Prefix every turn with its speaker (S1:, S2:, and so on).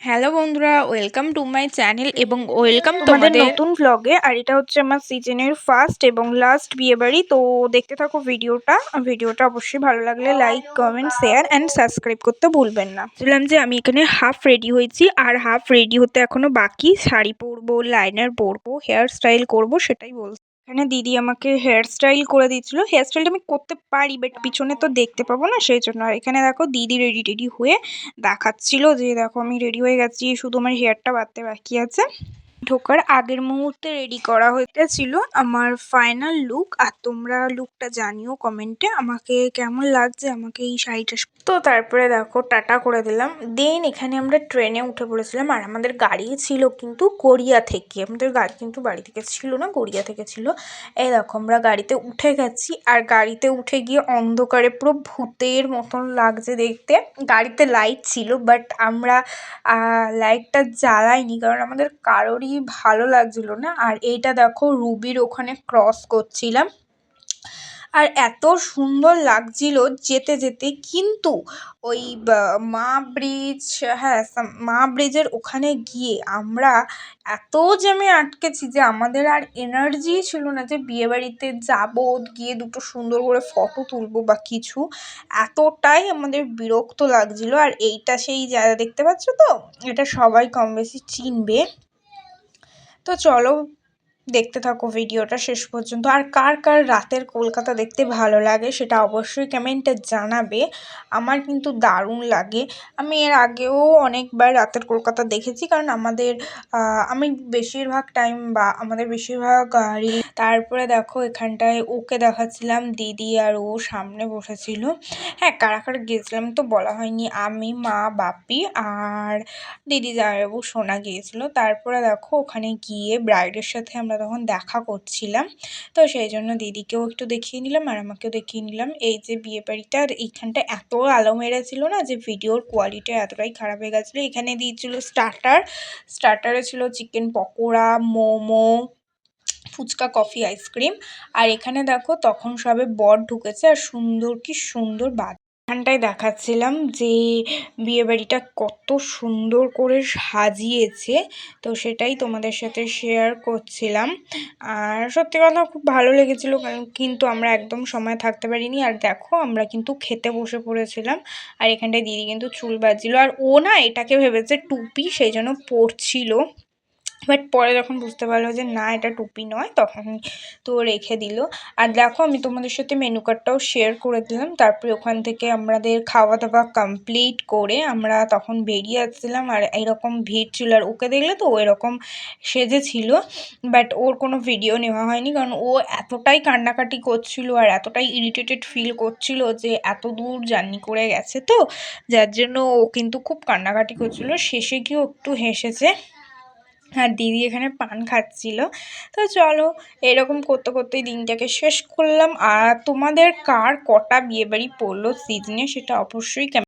S1: Hello বন্ধুরা welcome to my channel এবং welcome
S2: তোমাদের নতুন ভ্লগে আর এটা হচ্ছে আমার সিজনের ফার্স্ট এবং লাস্ট বিয়ে বাড়ি তো দেখতে থাকো ভিডিওটা। ভিডিওটা অবশ্যই ভালো লাগলে like comment share and subscribe করতে ভুলবেন না। বললাম যে আমি এখানে হাফ রেডি হয়েছি আর হাফ রেডি হতে এখনও বাকি শাড়ি পরবো লাইনার পরবো হেয়ার স্টাইল করব সেটাই বলছি। এখানে দিদি আমাকে হেয়ার স্টাইল করে দিচ্ছিল হেয়ার স্টাইলটা আমি করতে পারি বাট পিছনে তো দেখতে পাবো না, সেই জন্য। আর এখানে দেখো দিদি রেডি টেডি হয়ে দেখাচ্ছিল যে, দেখো আমি রেডি হয়ে গেছি, শুধু আমার হেয়ারটা বাঁধতে বাকি আছে। ঢোকার আগের মুহূর্তে রেডি করা হয়েছে ছিল আমার ফাইনাল লুক আর তোমরা লুকটা জানিও কমেন্টে আমাকে কেমন লাগছে আমাকে এই শাড়িটা তো তারপরে দেখো, টাটা করে দিলাম। দেন এখানে আমরা ট্রেনে উঠে পড়েছিলাম, আর আমাদের গাড়ি ছিল কিন্তু গড়িয়া থেকে। আমাদের গাড়ি কিন্তু বাড়ি থেকে ছিল না গড়িয়া থেকে ছিল। এই দেখো, আমরা গাড়িতে উঠে গেছি, আর গাড়িতে উঠে গিয়ে অন্ধকারে পুরো ভূতের মতন লাগছে দেখতে। গাড়িতে লাইট ছিল বাট আমরা লাইটটা জ্বালাইনি, কারণ আমাদের কারোরই ভালো লাগছিল না। আর এইটা দেখো রুবির ওখানে ক্রস করছিলাম। আর এত সুন্দর লাগছিল যেতে যেতে। কিন্তু ওই মা ব্রিজ হ্যাঁ মা ব্রিজের ওখানে গিয়ে আমরা এত জ্যামে আটকেছি যে আমাদের আর এনার্জি ছিল না যে বিয়েবাড়িতে যাব, গিয়ে দুটো সুন্দর করে ফটো তুলবো বা কিছু। এতটাই আমাদের বিরক্ত লাগছিল। আর এইটা সেই জায়গা দেখতে পাচ্ছ তো? এটা সবাই কম বেশি চিনবে। তো চলো দেখতে থাকো ভিডিওটা শেষ পর্যন্ত। আর কার কার রাতের কলকাতা দেখতে ভালো লাগে সেটা অবশ্যই কমেন্টে জানাবে। আমার কিন্তু দারুণ লাগে। আমি এর আগেও অনেকবার রাতের কলকাতা দেখেছি কারণ আমাদের আমি বেশিরভাগ টাইম বা আমাদের বেশিরভাগ গাড়ি তারপরে দেখো এখানটায় ওকে দেখাচ্ছিলাম, দিদি আর ও সামনে বসেছিল। হ্যাঁ কারা কারা গিয়েছিলাম তো বলা হয়নি। আমি, মা, বাপি আর দিদি জামাইবাবু সোনা গিয়েছিল। তারপরে দেখো ওখানে গিয়ে ব্রাইডের সাথে আমরা তখন দেখা করছিলাম। তো সেই জন্য দিদিকেও একটু দেখিয়ে নিলাম আর আমাকেও দেখিয়ে নিলাম। এই যে বিয়ে বাড়িটার এইখানটা এত আলো মেরেছিল না যে ভিডিওর কোয়ালিটি এতটাই খারাপ হয়ে গেছিল। এখানে দিয়েছিল স্টার্টার স্টার্টারে ছিল chicken pakora, momo, phuchka coffee ice cream আর এখানে দেখো তখন সবে বর ঢুকেছে আর সুন্দর, কি সুন্দর বাদ এখানটায় দেখাচ্ছিলাম যে বিয়েবাড়িটা কত সুন্দর করে সাজিয়েছে। তো সেটাই তোমাদের সাথে শেয়ার করছিলাম। আর সত্যি কথা খুব ভালো লেগেছিলো কিন্তু আমরা একদম সময় থাকতে পারিনি। আর দেখো, আমরা কিন্তু খেতে বসে পড়েছিলাম। আর এখানটায় দিদি কিন্তু চুল বাজছিল আর ও না এটাকে ভেবেছে টুপি, সেই জন্য পড়ছিল বাট পরে যখন বুঝতে পারল যে না, এটা টুপি নয়, তখন তো রেখে দিল। আর দেখো, আমি তোমাদের সাথে মেনু কার্ডটাও শেয়ার করে দিলাম। তারপরে ওখান থেকে আমাদের খাওয়া দাওয়া কমপ্লিট করে আমরা তখন বেরিয়ে আসছিলাম। আর এরকম ভিড় ছিল, আর ওকে দেখলে তো এরকম সেজেছিল। বাট ওর কোনো ভিডিও নেওয়া হয়নি, কারণ ও এতটাই কান্নাকাটি করছিল, আর এতটাই ইরিটেটেড ফিল করছিল যে এত দূর জার্নি করে গেছে তো। যার জন্য ও কিন্তু খুব কান্নাকাটি করছিল। শেষে গিয়ে একটু হেসেছে। আর দিদি এখানে পান খাচ্ছিল। তো চলো, এরকম করতে করতেই দিনটাকে শেষ করলাম। আর তোমাদের কার কটা বিয়েবাড়ি পড়ল সিজনে সেটা অবশ্যই